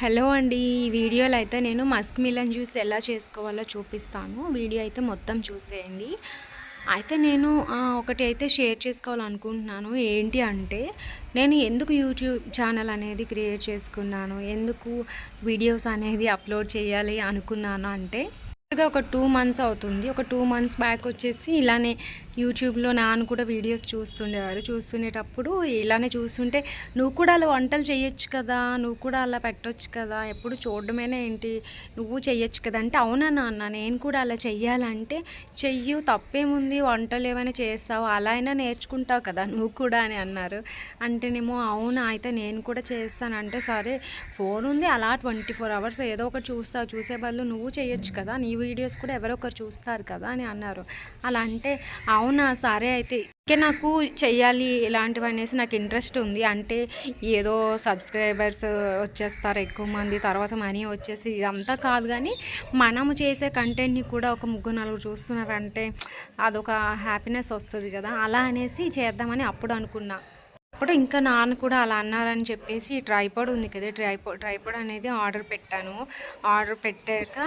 Hello అండి. ఈ వీడియోలో అయితే నేను మస్క్ మిలన్ జ్యూస్ ఎలా చేసుకోవాలో చూపిస్తాను. వీడియో అయితే మొత్తం చూసేయండి. అయితే నేను ఒకటి అయితే షేర్ చేసుకోవాలనుకుంటున్నాను. ఏంటి అంటే నేను ఎందుకు యూట్యూబ్ ఛానల్ అనేది క్రియేట్ చేసుకున్నాను? ఎందుకు వీడియోస్ అనేది అప్లోడ్ చేయాలి అనుకున్నాను అంటే ఒక టూ మంత్స్ అవుతుంది. ఒక టూ మంత్స్ బ్యాక్ వచ్చేసి ఇలానే యూట్యూబ్లో నాన్న కూడా వీడియోస్ చూస్తుండేవారు. చూస్తుండేటప్పుడు ఇలానే చూస్తుంటే నువ్వు కూడా అలా వంటలు చేయొచ్చు కదా నువ్వు కూడా అలా పెట్టొచ్చు కదా ఎప్పుడు చూడడమేనే ఏంటి నువ్వు చేయొచ్చు కదా. అంటే అవునా నాన్న నేను కూడా అలా చెయ్యాలంటే చెయ్యు తప్పేముంది వంటలు ఏమైనా చేస్తావు అలా అయినా నేర్చుకుంటావు కదా నువ్వు కూడా అని అన్నారు. అంటేనేమో అవునా అయితే నేను కూడా చేస్తానంటే సరే ఫోన్ ఉంది అలా ట్వంటీ ఫోర్ అవర్స్ ఏదో ఒకటి చూస్తావు చూసే బదులు నువ్వు చేయొచ్చు కదా నీ వీడియోస్ కూడా ఎవరో ఒకరు చూస్తారు కదా అని అన్నారు. అలా అంటే అవును సరే అయితే. ఇంకే నాకు చెయ్యాలి ఇలాంటివి అనేసి నాకు ఇంట్రెస్ట్ ఉంది. అంటే ఏదో సబ్స్క్రైబర్స్ వచ్చేస్తారు ఎక్కువ మంది తర్వాత మనీ వచ్చేసి ఇదంతా కాదు కానీ మనము చేసే కంటెంట్ని కూడా ఒక ముగ్గురు నలుగురు చూస్తున్నారంటే అదొక హ్యాపీనెస్ వస్తుంది కదా. అలా అనేసి చేద్దామని అప్పుడు అనుకున్నా. అప్పుడు ఇంకా నాన్న కూడా అలా అన్నారని చెప్పేసి ట్రైపాడ్ ఉంది కదా ట్రైపో ట్రైపాడ్ అనేది ఆర్డర్ పెట్టాను. ఆర్డర్ పెట్టాక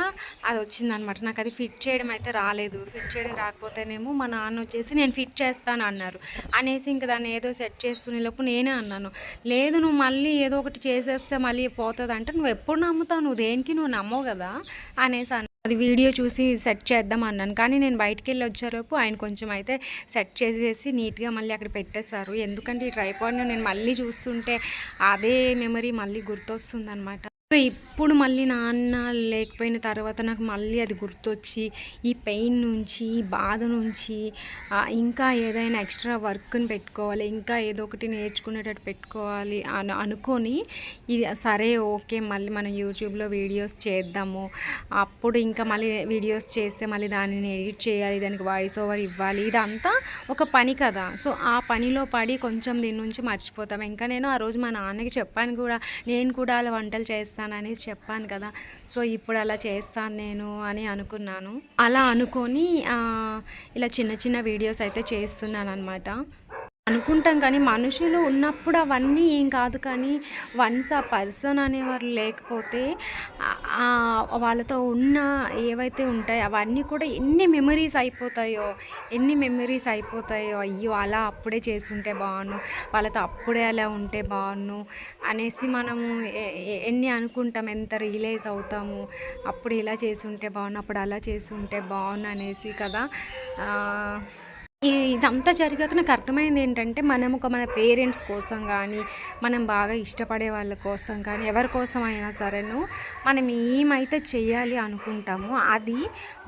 అది వచ్చిందనమాట నాకు అది ఫిట్ చేయడం అయితే రాలేదు. ఫిట్ చేయడం రాకపోతేనేమో మా నాన్న వచ్చేసి నేను ఫిట్ చేస్తాను అన్నారు. అనేసి ఇంకా దాన్ని ఏదో సెట్ చేస్తున్న లోపు నేనే అన్నాను. లేదు నువ్వు మళ్ళీ ఏదో ఒకటి చేసేస్తే మళ్ళీ పోతుంది అంటే నువ్వు ఎప్పుడు నమ్ముతావు? నువ్వు దేనికి నువ్వు నమ్మవు కదా? అనేసి అది వీడియో చూసి సెట్ చేద్దాం అన్నాను. కానీ నేను బయటికి వెళ్ళి వచ్చేలోపు ఆయన కొంచెం అయితే సెట్ చేసేసి నీట్గా మళ్ళీ అక్కడ పెట్టేశారు. ఎందుకంటే ఈ ట్రైపాడ్ని నేను మళ్ళీ చూస్తుంటే అదే మెమరీ మళ్ళీ గుర్తొస్తుంది సో ఇప్పుడు మళ్ళీ నాన్న లేకపోయిన తర్వాత నాకు మళ్ళీ అది గుర్తొచ్చి ఈ పెయిన్ నుంచి ఈ బాధ నుంచి ఇంకా ఏదైనా ఎక్స్ట్రా వర్క్ని పెట్టుకోవాలి ఇంకా ఏదో ఒకటి నేర్చుకునేటట్టు పెట్టుకోవాలి అని అనుకొని ఇది సరే ఓకే మళ్ళీ మనం యూట్యూబ్లో వీడియోస్ చేద్దాము. అప్పుడు ఇంకా మళ్ళీ వీడియోస్ చేస్తే మళ్ళీ దానిని ఎడిట్ చేయాలి దానికి వాయిస్ ఓవర్ ఇవ్వాలి. ఇదంతా ఒక పని కదా. సో ఆ పనిలో పడి కొంచెం దీని నుంచి మర్చిపోతాం. ఇంకా నేను ఆ రోజు మా నాన్నకి చెప్పాను కూడా నేను కూడా అలా వంటలు చేస్తాను చేస్తానని చెప్పాను కదా. సో ఇప్పుడు అలా చేస్తాను నేను అని అనుకున్నాను. అలా అనుకొని ఇలా చిన్న చిన్న వీడియోస్ అయితే చేస్తున్నాను అనమాట అనుకుంటాం కానీ మనుషులు ఉన్నప్పుడు అవన్నీ ఏం కాదు కానీ వన్స్ ఆ పర్సన్ అనేవారు లేకపోతే వాళ్ళతో ఉన్న ఏవైతే ఉంటాయో అవన్నీ కూడా ఎన్ని మెమరీస్ అయిపోతాయో ఎన్ని మెమరీస్ అయిపోతాయో అయ్యో అలా అప్పుడే చేసుంటే బాగున్ను వాళ్ళతో అప్పుడే అలా ఉంటే బాగున్ను అనేసి మనము ఎన్ని అనుకుంటాం ఎంత రియలైజ్ అవుతాము అప్పుడు ఇలా చేసుంటే బాగున్నా బాగున్ను అప్పుడు అలా చేసుంటే ఉంటే బాగున్ను అనేసి కదా. ఇదంతా జరిగాక నాకు అర్థమైంది ఏంటంటే మనం ఒక మన పేరెంట్స్ కోసం కానీ మనం బాగా ఇష్టపడే వాళ్ళ కోసం కానీ ఎవరి కోసం అయినా సరేను మనం ఏమైతే చేయాలి అనుకుంటామో అది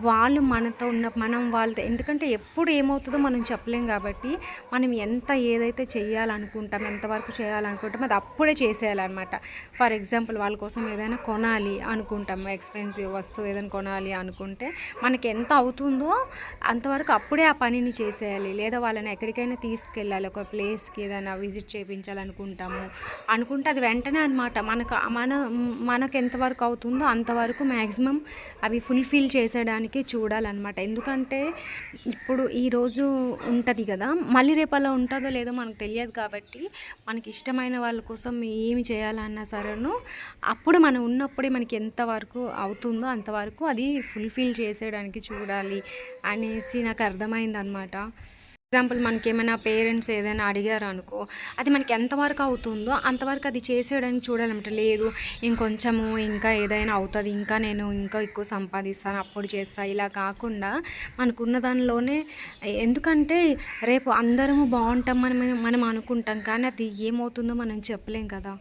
వాళ్ళు మనతో ఉన్న మనం వాళ్ళతో ఎందుకంటే ఎప్పుడు ఏమవుతుందో మనం చెప్పలేం కాబట్టి మనం ఎంత ఏదైతే చేయాలనుకుంటాం ఎంతవరకు చేయాలనుకుంటాం అది అప్పుడే చేసేయాలన్నమాట. ఫర్ ఎగ్జాంపుల్ వాళ్ళ కోసం ఏదైనా కొనాలి అనుకుంటాము ఎక్స్పెన్సివ్ వస్తువు ఏదైనా కొనాలి అనుకుంటే మనకి ఎంత అవుతుందో అంతవరకు అప్పుడే ఆ పనిని చేసేయాలి లేదా వాళ్ళని ఎక్కడికైనా తీసుకెళ్ళాలి. ఒక ప్లేస్కి ఏదైనా విజిట్ చేయించాలనుకుంటాము అనుకుంటే అది వెంటనే అనమాట మనకు మన మనకు ఎంతవరకు అవుతుందో అంతవరకు మ్యాక్సిమం అవి ఫుల్ఫిల్ చేసేయడానికి చూడాలన్నమాట. ఎందుకంటే ఇప్పుడు ఈరోజు ఉంటుంది కదా. మళ్ళీ రేపు అలా ఉంటుందో లేదో మనకు తెలియదు కాబట్టి మనకి ఇష్టమైన వాళ్ళ కోసం ఏమి చేయాలన్నా సరేను అప్పుడు మనం ఉన్నప్పుడే మనకి ఎంతవరకు అవుతుందో అంతవరకు అది ఫుల్ఫిల్ చేసేయడానికి చూడాలి అనేసి నాకు అర్థమైంది అనమాట ఎగ్జాంపుల్ మనకి ఏమైనా పేరెంట్స్ ఏదైనా అడిగారు అనుకో అది మనకి ఎంతవరకు అవుతుందో అంతవరకు అది చేసేయడానికి చూడాలన్నమాట. లేదు ఇంకొంచెము ఇంకా ఏదైనా అవుతుంది ఇంకా నేను ఇంకా ఎక్కువ సంపాదిస్తాను అప్పుడు చేస్తా. ఇలా కాకుండా మనకున్న దానిలోనే ఎందుకంటే రేపు అందరము బాగుంటాం మనం మనం అనుకుంటాం కానీ అది ఏమవుతుందో మనం చెప్పలేం కదా.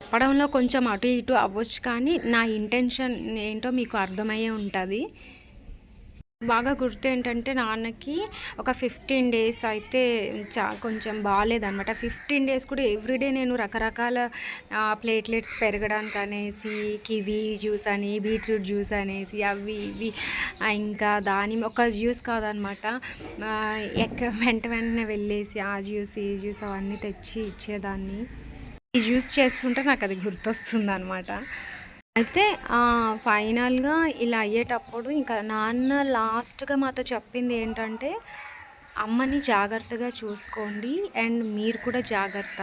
చెప్పడంలో కొంచెం అటు ఇటు అవ్వచ్చు కానీ నా ఇంటెన్షన్ ఏంటో మీకు అర్థమయ్యే ఉంటుంది. బాగా గుర్తు ఏంటంటే నాన్నకి ఒక ఫిఫ్టీన్ డేస్ అయితే చా కొంచెం బాగాలేదనమాట ఫిఫ్టీన్ డేస్ కూడా ఎవ్రీడే నేను రకరకాల ప్లేట్లెట్స్ పెరగడానికి అనేసి కివీ జ్యూస్ అని బీట్రూట్ జ్యూస్ అనేసి అవి ఇవి ఇంకా దాని ఒక జ్యూస్ కాదనమాట ఎక్క వెంట వెంటనే వెళ్ళేసి ఆ జ్యూస్ ఈ జ్యూస్ అవన్నీ తెచ్చి ఇచ్చేదాన్ని. ఈ జ్యూస్ చేస్తుంటే నాకు అది గుర్తొస్తుంది అనమాట అయితే ఫైనల్గా ఇలా అయ్యేటప్పుడు ఇంకా నాన్న లాస్ట్గా మాతో చెప్పింది ఏంటంటే అమ్మని జాగ్రత్తగా చూసుకోండి అండ్ మీరు కూడా జాగ్రత్త.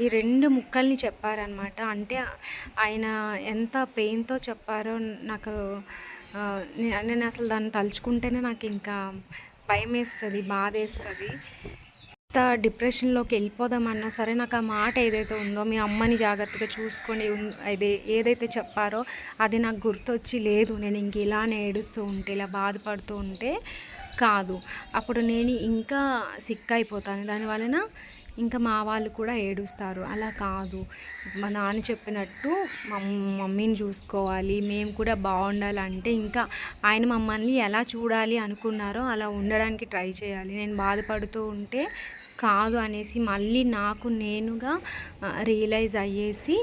ఈ రెండు ముక్కల్ని చెప్పారనమాట అంటే ఆయన ఎంత పెయిన్తో చెప్పారో నాకు నేను అసలు దాన్ని తలుచుకుంటేనే నాకు ఇంకా భయం వేస్తుంది బాధ వేస్తుంది డిప్రెషన్లోకి వెళ్ళిపోదామన్నా సరే నాకు ఆ మాట ఏదైతే ఉందో మీ అమ్మని జాగ్రత్తగా చూసుకొని అదే ఏదైతే చెప్పారో అది నాకు గుర్తొచ్చి లేదు. నేను ఇంక ఇలానే ఏడుస్తూ ఉంటే ఇలా బాధపడుతూ ఉంటే కాదు. అప్పుడు నేను ఇంకా సిక్ అయిపోతాను. దాని వలన ఇంకా మా వాళ్ళు కూడా ఏడుస్తారు. అలా కాదు. మా నాన్న చెప్పినట్టు మమ్మీని చూసుకోవాలి. మేము కూడా బాగుండాలంటే ఇంకా ఆయన మమ్మల్ని ఎలా చూడాలి అనుకున్నారో అలా ఉండడానికి ట్రై చేయాలి. నేను బాధపడుతూ ఉంటే కాదు అనేసి మళ్ళీ నాకు నేనుగా రియలైజ్ అయ్యేసి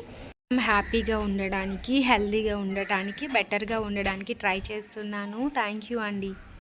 హ్యాపీగా ఉండడానికి హెల్దీగా ఉండటానికి బెటర్గా ఉండడానికి ట్రై చేస్తున్నాను. థ్యాంక్ యూ అండి.